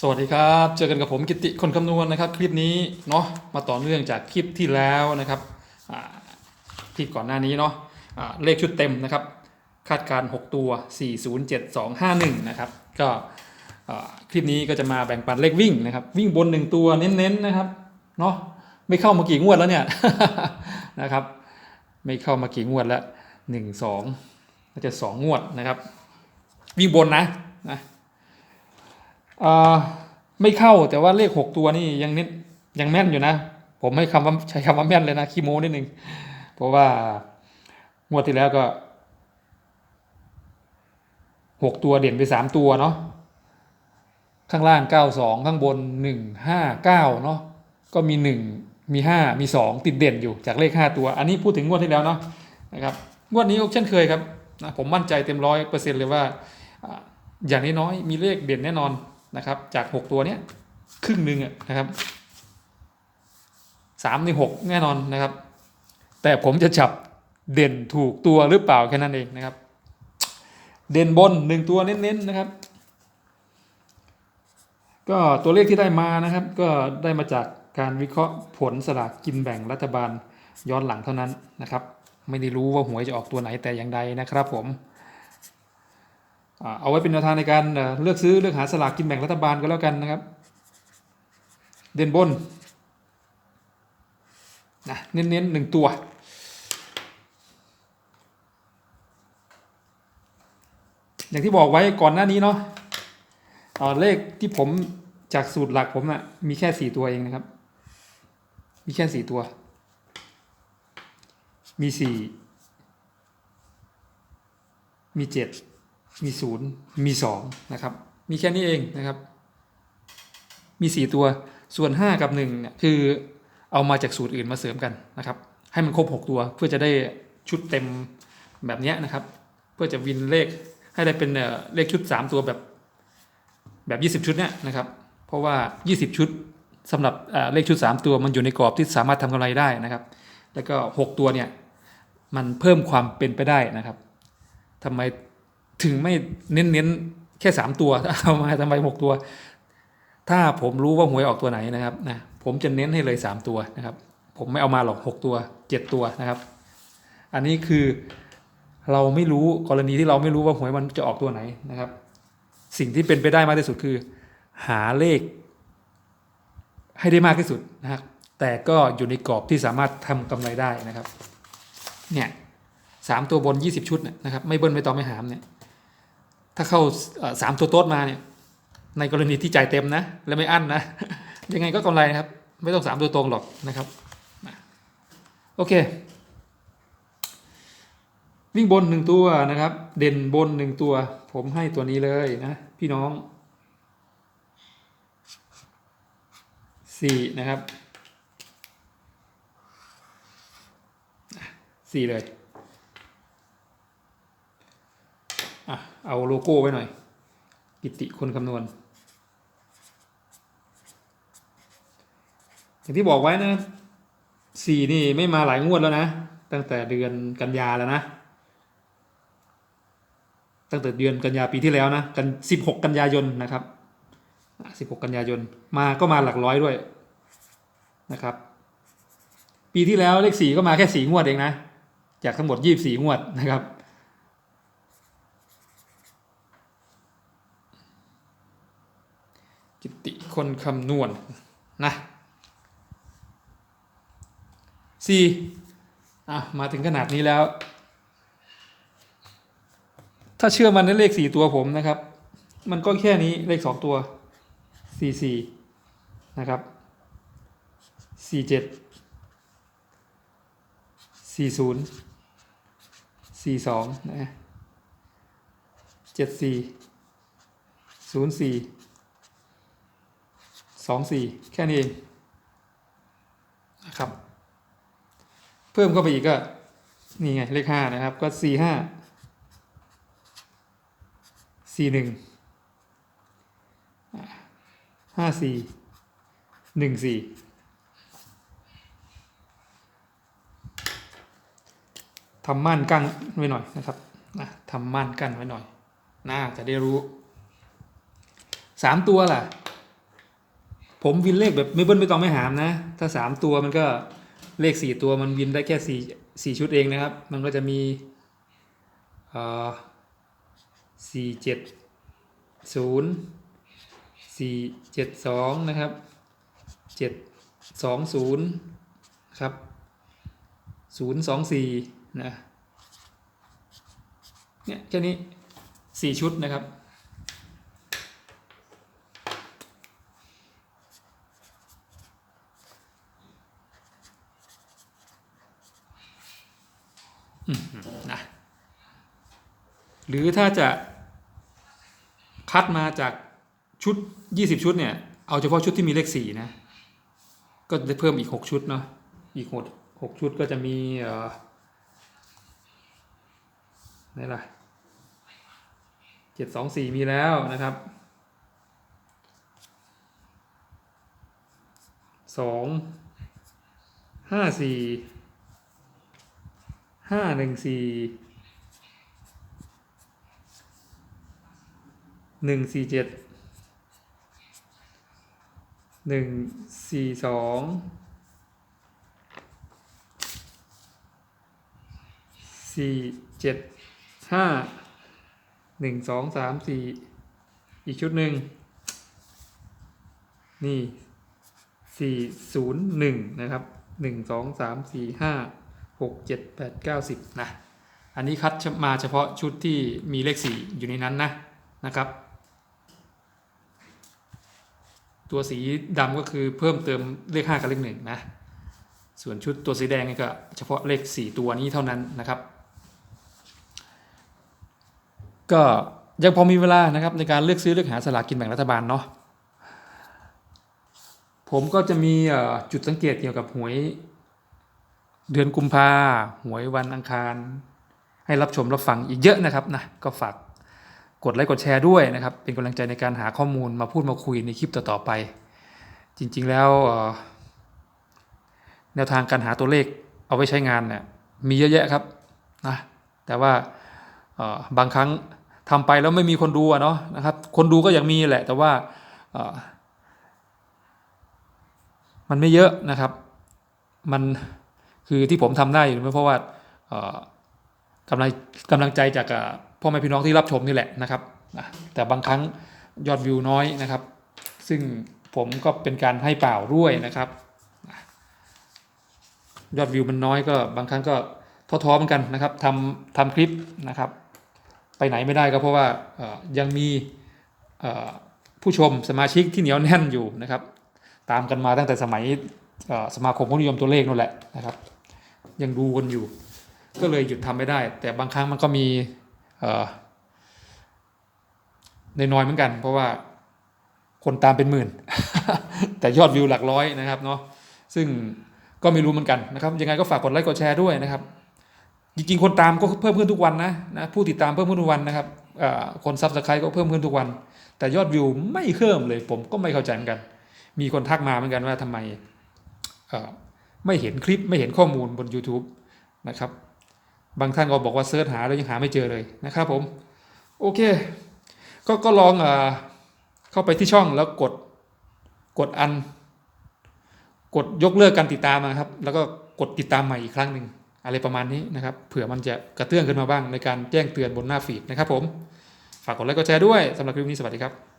สวัสดีครับ เจอกันกับผมกิติคนคำนวณนะครับ คลิปนี้เนาะมาต่อเนื่องจากคลิปที่แล้วนะครับที่ก่อนหน้านี้เนาะอ่าเลขชุดเต็มนะครับ คาดการ 6 ตัว 407251 นะครับ ก็คลิปนี้ก็จะมาแบ่งปันเลขวิ่งนะครับ วิ่งบน 1 ตัวเน้นๆนะครับเนาะไม่เข้ามากี่งวดแล้วเนี่ยนะครับ ไม่เข้ามากี่งวดแล้ว 1 2ก็จะ 2 งวดนะครับ วิ่งบนนะนะ ไม่เข้าแต่ว่าเลขหกตัวนี่ยังนิดยังแม่นอยู่นะ ผมให้คำว่าใช้คำว่าแม่นเลยนะคีโมนิดนึงเพราะว่างวดที่แล้วก็หกตัวเด่นไปสามตัวเนาะข้างล่างเก้าสองข้างบนหนึ่งห้าเก้าเนาะก็มีหนึ่งมีห้ามีสองติดเด่นอยู่จากเลขห้าตัว อันนี้พูดถึงงวดที่แล้วเนาะนะครับงวดนี้ก็เช่นเคยครับนะผมมั่นใจเต็มร้อยเปอร์เซ็นต์เลยว่าอ่าอย่างน้อยๆมีเลขเด่นแน่นอน นะครับ จาก 6 ตัวเนี้ยครึ่งหนึ่งนะครับสามในหกแน่นอนนะครับ แต่ผมจะจับเด่นถูกตัวหรือเปล่าแค่นั้นเองนะครับ เด่นบนหนึ่งตัวเน้นๆนะครับ ก็ตัวเลขที่ได้มานะครับ ก็ได้มาจากการวิเคราะห์ผลสลากกินแบ่งรัฐบาลย้อนหลังเท่านั้นนะครับ ไม่ได้รู้ว่าหวยจะออกตัวไหนแต่อย่างใดนะครับผม เอาไว้เป็นแนวทางในการเลือกซื้อเลือกหาสลากกินแบ่งรัฐบาลก็แล้วกันนะครับ เด่นบนนะเน้นๆหนึ่งตัวอย่างที่บอกไว้ก่อนหน้านี้เนาะเอ่อเลขที่ผมจากสูตรหลักผมอะ่ะมีแค่สี่ตัวเองนะครับ มีแค่สี่ตัว มีสี่มีเจ็ด มีศูนย์มีสองนะครับ มีแค่นี้เองนะครับ มีสี่ตัว ส่วนห้ากับหนึ่งเนี่ยคือเอามาจากสูตรอื่นมาเสริมกันนะครับ ให้มันครบหกตัวเพื่อจะได้ชุดเต็มแบบนี้นะครับ เพื่อจะวินเลขให้ได้เป็นเลขชุดสามตัวแบบแบบยี่สิบชุดเนี้ยนะครับ เพราะว่ายี่สิบชุดสำหรับเอ่อเลขชุดสามตัวมันอยู่ในกรอบที่สามารถทำกำไรได้นะครับ แล้วก็หกตัวเนี่ยมันเพิ่มความเป็นไปได้นะครับทำไม ถึงไม่เน้นเน้นๆแค่สามตัวเอามาทำไมหกตัว ถ้าผมรู้ว่าหวยออกตัวไหนนะครับนะผมจะเน้นให้เลยสามตัวนะครับ ผมไม่เอามาหรอกหกตัวเจ็ดตัวนะครับ อันนี้คือเราไม่รู้กรณีที่เราไม่รู้ว่าหวยมันจะออกตัวไหนนะครับ สิ่งที่เป็นไปได้มากที่สุดคือ หาเลข ให้ได้มากที่สุดนะครับแต่ก็อยู่ในกรอบที่สามารถทำกำไรได้นะครับ เนี่ยสามตัวบนยี่สิบชุดนะครับ ไม่เบิ้ลไม่ตอไม่หามเนี่ย ถ้าเข้าสามตัวโต๊ดมาเนี่ย ในกรณีที่จ่ายเต็มนะ และไม่อั้นนะ ยังไงก็กำไรนะครับ ไม่ต้องสามตัวตรงหรอกนะครับโอเค วิ่งบนหนึ่งตัวนะครับ เด่นบนหนึ่งตัว ผมให้ตัวนี้เลยนะ พี่น้องสี่นะครับสี่เลย อะ เอาโลโก้ไว้หน่อย กิติคนคำนวณ อย่างที่บอกไว้นะสี่นี่ไม่มาหลายงวดแล้วนะ ตั้งแต่เดือนกันยาแล้วนะ ตั้งแต่เดือนกันยาปีที่แล้วนะกันสิบหกกันยายนนะครับสิบหกกันยายนมาก็มาหลักร้อยด้วยนะครับ ปีที่แล้วเลขสี่ก็มาแค่สี่งวดเองนะ จากทั้งหมดยี่บสี่งวดนะครับ กิติคนคำนวณนะสี่อะมาถึงขนาดนี้แล้ว ถ้าเชื่อมันในเลขสี่ตัวผมนะครับ มันก็แค่นี้เลขสองตัวสี่สี่นะครับสี่เจ็ดสี่ศูนย์สี่สองนะเจ็ดสี่ศูนย์สี่ สองสี่แค่นี้เองนะครับ เพิ่มเข้าไปอีกก็ นี่ไง เลขห้านะครับ ก็สี่ห้าสี่หนึ่งห้าสี่หนึ่งสี่ทำม่านกั้นไว้หน่อยนะครับนะทำม่านกั้นไว้หน่อยน่าจะได้รู้สามตัวล่ะ ผมวินเลขแบบไม่เบิ้ลไม่ต้องไม่หามนะ ถ้าสามตัวมันก็เลขสี่ตัวมันวินได้แค่สี่สี่ชุดเองนะครับ มันก็จะมีสี่เจ็ดศูนย์สี่เจ็ดสองนะครับเจ็ดสองศูนย์ครับศูนย์สองสี่นะเนี่ยแค่นี้สี่ชุดนะครับ นะหรือถ้าจะคัดมาจากชุด 20 ชุดเนี่ย เอาเฉพาะชุดที่มีเลข4นะ ก็จะเพิ่มอีก 6 ชุดเนาะอีกหกหกชุดก็จะมีเอ่อไหนี่ล่ะเจ็ดสองสี่มีแล้วนะครับสองห้าสี่ ห้าหนึ่งสี่หนึ่งสี่เจ็ดหนึ่งสี่สองสี่เจ็ดห้าหนึ่งสองสามสี่อีกชุดหนึ่งนี่สี่ศูนย์หนึ่งนะครับหนึ่งสองสามสี่ห้า หกเจ็ดแปดเก้าสิบนะอันนี้คัดมาเฉพาะชุดที่มีเลขสี่อยู่ในนั้นนะนะครับ ตัวสีดำก็คือเพิ่มเติมเลขห้ากับเลขหนึ่งนะส่วนชุดตัวสีแดงนี่ก็เฉพาะเลขสี่ตัวนี้เท่านั้นนะครับ ก็ยังพอมีเวลานะครับในการเลือกซื้อเลือกหาสลากกินแบ่งรัฐบาลเนาะผมก็จะมีจุดสังเกตเกี่ยวกับหวย เดือนกุมภาหวยวันอังคาร ให้รับชมรับฟังอีกเยอะนะครับนะก็ฝากกดไลค์กดแชร์ด้วยนะครับ เป็นกำลังใจในการหาข้อมูลมาพูดมาคุยในคลิปต่อๆไป จริง ๆแล้วแนวทางการหาตัวเลขเอาไว้ใช้งานเนี่ยมีเยอะแยะครับนะแต่ว่าบางครั้งทำไปแล้วไม่มีคนดูอะเนาะนะครับ คนดูก็ยังมีแหละ แต่ว่ามันไม่เยอะนะครับ มัน คือที่ผมทำได้อยู่เพราะว่ากำลังกำลังใจจากพ่อแม่พี่น้องที่รับชมนี่แหละนะครับแต่บางครั้งยอดวิวน้อยนะครับ ซึ่งผมก็เป็นการให้เปล่าด้วยนะครับ ยอดวิวมันน้อยก็บางครั้งก็ท้อๆเหมือนกันนะครับทำทำคลิปนะครับ ไปไหนไม่ได้ก็เพราะว่ายังมีผู้ชมสมาชิกที่เหนียวแน่นอยู่นะครับ ตามกันมาตั้งแต่สมัยสมาคมผู้นิยมตัวเลขนั่นแหละนะครับ ยังดูกันอยู่ ก็เลยหยุดทำไม่ได้ แต่บางครั้งมันก็มีเอ่อน้อยๆเหมือนกัน เพราะว่าคนตามเป็นหมื่น แต่ยอดวิวหลักร้อยนะครับเนาะซึ่งก็ไม่รู้เหมือนกันนะครับยังไงก็ฝากกดไลค์กดแชร์ด้วยนะครับ จริงๆ คนตามก็เพิ่มขึ้นทุกวันนะนะผู้ติดตามเพิ่มขึ้นทุกวันนะครับคนซับสไครต์ก็เพิ่มขึ้นทุกวัน แต่ยอดวิวไม่เพิ่มเลยผมก็ไม่เข้าใจเหมือนกัน มีคนทักมาเหมือนกันว่าทำไม ไม่เห็นคลิปไม่เห็นข้อมูลบน YouTube นะครับ บางท่านก็บอกว่าเซิร์ชหาแล้วยังหาไม่เจอเลยนะครับผม โอเค ก็ก็ลองเออเข้าไปที่ช่องแล้วกดกดอัน กดยกเลิกการติดตามนะครับ แล้วก็กดติดตามใหม่อีกครั้งหนึ่งอะไรประมาณนี้นะครับ เผื่อมันจะกระเตื้องขึ้นมาบ้างในการแจ้งเตือนบนหน้าฟีดนะครับผม ฝากกดไลค์กดแชร์ด้วยสำหรับคลิปนี้สวัสดีครับ